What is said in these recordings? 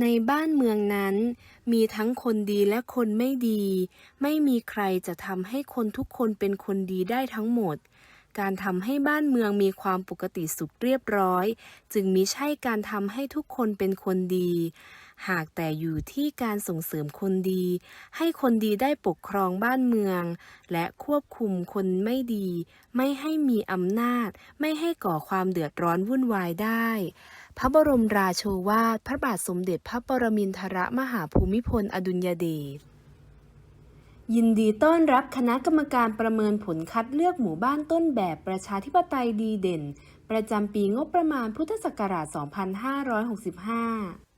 ในบ้านเมืองนั้น มีทั้งคนดีและคนไม่ดี ไม่มีใครจะทำให้คนทุกคนเป็นคนดีได้ทั้งหมด การทำให้บ้านเมืองมีความปกติสุขเรียบร้อย จึงมิใช่การทำให้ทุกคนเป็นคนดี หากแต่อยู่ที่การส่งเสริมคนดี ให้คนดีได้ปกครองบ้านเมือง และควบคุมคนไม่ดี ไม่ให้มีอำนาจ ไม่ให้ก่อความเดือดร้อนวุ่นวายได้ พระบรมราโชวาท พระบาทสมเด็จพระปรมินทรมหาภูมิพลอดุลยเดช ยินดีต้อนรับคณะกรรมการประเมินผลคัดเลือกหมู่บ้านต้นแบบประชาธิปไตยดีเด่น ประจำปีงบประมาณพุทธศักราช 2565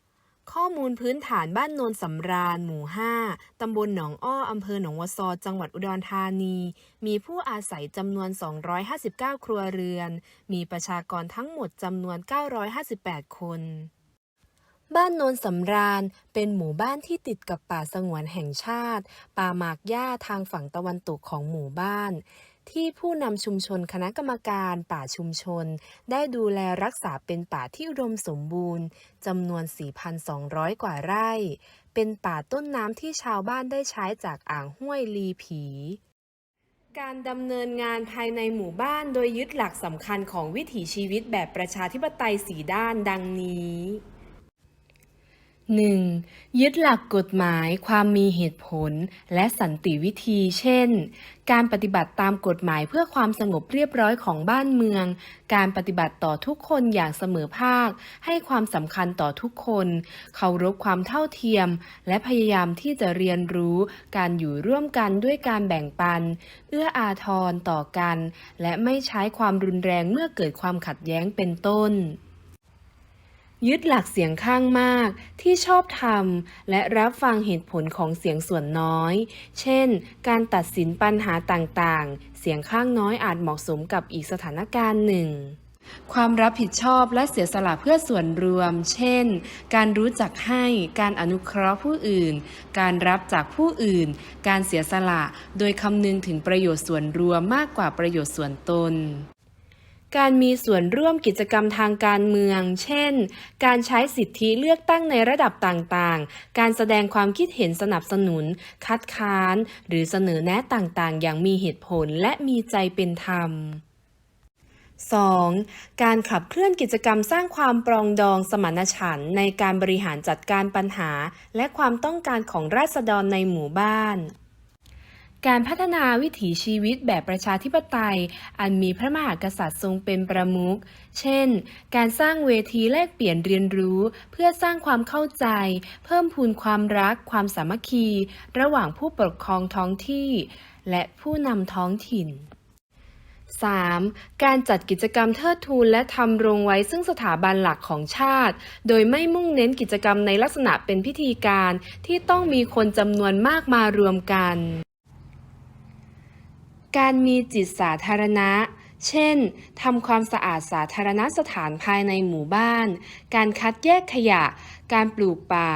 ข้อมูลพื้นฐานบ้านโนนสำราญ หมู่ 5 ตำบลหนองอ้อ อำเภอหนองวะซอจังหวัดอุดรธานี มีผู้อาศัยจำนวน 259 ครัวเรือน มีประชากรทั้งหมดจำนวน 958 คน บ้านโนนสำราญ เป็นหมู่บ้านที่ติดกับป่าสงวนแห่งชาติ ป่าหมากหญ้าทางฝั่งตะวันตกของหมู่บ้าน ที่ผู้นำชุมชนคณะกรรมการป่าชุมชน ได้ดูแลรักษาเป็นป่าที่อุดมสมบูรณ์จำนวน 4,200 กว่าไร่ เป็นป่าต้นน้ำที่ชาวบ้านได้ใช้จากอ่างห้วยลีผี การดำเนินงานภายในหมู่บ้านโดยยึดหลักสำคัญของวิถีชีวิตแบบประชาธิปไตยสีด้านดังนี้ 1. ยึดหลักกฎหมายความมีเหตุผล และสันติวิธี เช่น การปฏิบัติตามกฎหมายเพื่อความสงบเรียบร้อยของบ้านเมือง การปฏิบัติต่อทุกคนอย่างเสมอภาค ให้ความสำคัญต่อทุกคน เคารพความเท่าเทียม และพยายามที่จะเรียนรู้ การอยู่ร่วมกันด้วยการแบ่งปัน เอื้ออาทรต่อกัน และไม่ใช้ความรุนแรงเมื่อเกิดความขัดแย้งเป็นต้น ยึดหลักเสียงข้างมากที่ชอบธรรมและรับฟังเหตุผลของเสียงส่วนน้อย เช่น การตัดสินปัญหาต่างๆ เสียงข้างน้อยอาจเหมาะสมกับอีกสถานการณ์หนึ่ง ความรับผิดชอบและเสียสละเพื่อส่วนรวม เช่น การรู้จักให้ การอนุเคราะห์ผู้อื่น การรับจากผู้อื่น การเสียสละ โดยคำนึงถึงประโยชน์ส่วนรวมมากกว่าประโยชน์ส่วนตน การมีส่วนร่วมกิจกรรมทางการเมือง เช่น การใช้สิทธิเลือกตั้งในระดับต่างๆ การแสดงความคิดเห็นสนับสนุน คัดค้าน หรือเสนอแนะต่างๆ อย่างมีเหตุผลและมีใจเป็นธรรม 2. การขับเคลื่อนกิจกรรมสร้างความปรองดองสมานฉันท์ในการบริหารจัดการปัญหา และความต้องการของราษฎรในหมู่บ้าน การพัฒนาวิถีชีวิตแบบประชาธิปไตย อันมีพระมหากษัตริย์ทรงเป็นประมุข เช่น การสร้างเวทีแลกเปลี่ยนเรียนรู้ เพื่อสร้างความเข้าใจ เพิ่มพูนความรัก ความสามัคคี ระหว่างผู้ปกครองท้องที่ และผู้นำท้องถิ่น 3. การจัดกิจกรรมเทิดทูนและทำรงไว้ซึ่งสถาบันหลักของชาติ โดยไม่มุ่งเน้นกิจกรรมในลักษณะเป็นพิธีการที่ต้องมีคนจำนวนมากมารวมกัน การมีจิตสาธารณะ เช่น ทำความสะอาดสาธารณสถานภายในหมู่บ้าน การคัดแยกขยะ การปลูกป่า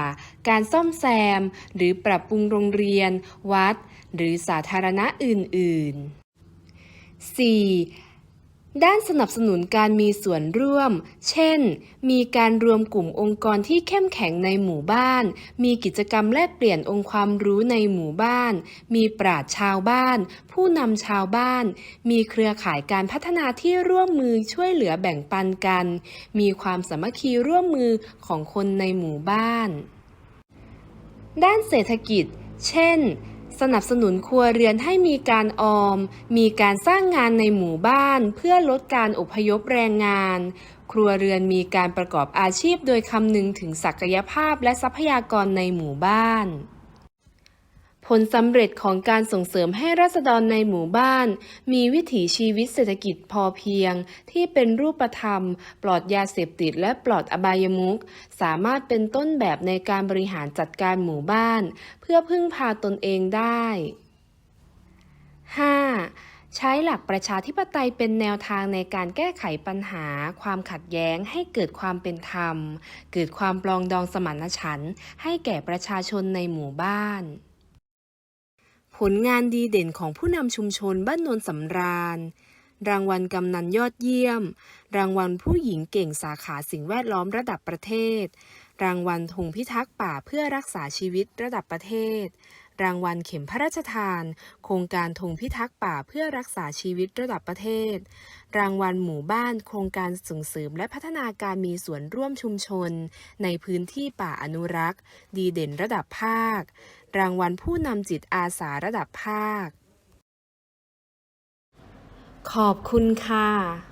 การซ่อมแซม หรือปรับปรุงโรงเรียน วัด หรือสาธารณะอื่น ๆ 4. ด้านสนับสนุนการมีส่วนร่วม เช่น มีการรวมกลุ่มองค์กรที่เข้มแข็งในหมู่บ้าน มีกิจกรรมแลกเปลี่ยนองค์ความรู้ในหมู่บ้าน มีปราชชาวบ้าน ผู้นำชาวบ้าน มีเครือข่ายการพัฒนาที่ร่วมมือช่วยเหลือแบ่งปันกัน มีความสามัคคีร่วมมือของคนในหมู่บ้าน ด้านเศรษฐกิจ เช่น สนับสนุนครัวเรือนให้มีการออม มีการสร้างงานในหมู่บ้าน เพื่อลดการอพยพแรงงาน ครัวเรือนมีการประกอบอาชีพโดยคำนึงถึงศักยภาพและทรัพยากรในหมู่บ้าน ผลสำเร็จของการส่งเสริมให้ราษฎรในหมู่บ้าน มีวิถีชีวิตเศรษฐกิจพอเพียง ที่เป็นรูปธรรม ปลอดยาเสพติดและปลอดอบายมุขสามารถเป็นต้นแบบในการบริหารจัดการหมู่บ้าน เพื่อพึ่งพาตนเองได้ 5. ใช้หลักประชาธิปไตยเป็นแนวทางในการแก้ไขปัญหา ความขัดแย้งให้เกิดความเป็นธรรม เกิดความปลองดองสมานฉันท์ให้แก่ประชาชนในหมู่บ้าน ผลงานดีเด่นของผู้นำชุมชนบ้านโนนสำราญ รางวัลกำนันยอดเยี่ยม รางวัลผู้หญิงเก่งสาขาสิ่งแวดล้อมระดับประเทศ รางวัลธงพิทักษ์ป่าเพื่อรักษาชีวิตระดับประเทศ รางวัลเข็มพระราชทาน โครงการธงพิทักษ์ป่าเพื่อรักษาชีวิตระดับประเทศ รางวัลหมู่บ้าน โครงการส่งเสริมและพัฒนาการมีส่วนร่วมชุมชน ในพื้นที่ป่าอนุรักษ์ ดีเด่นระดับภาค รางวัลผู้นำจิตอาสาระดับภาค ขอบคุณค่ะ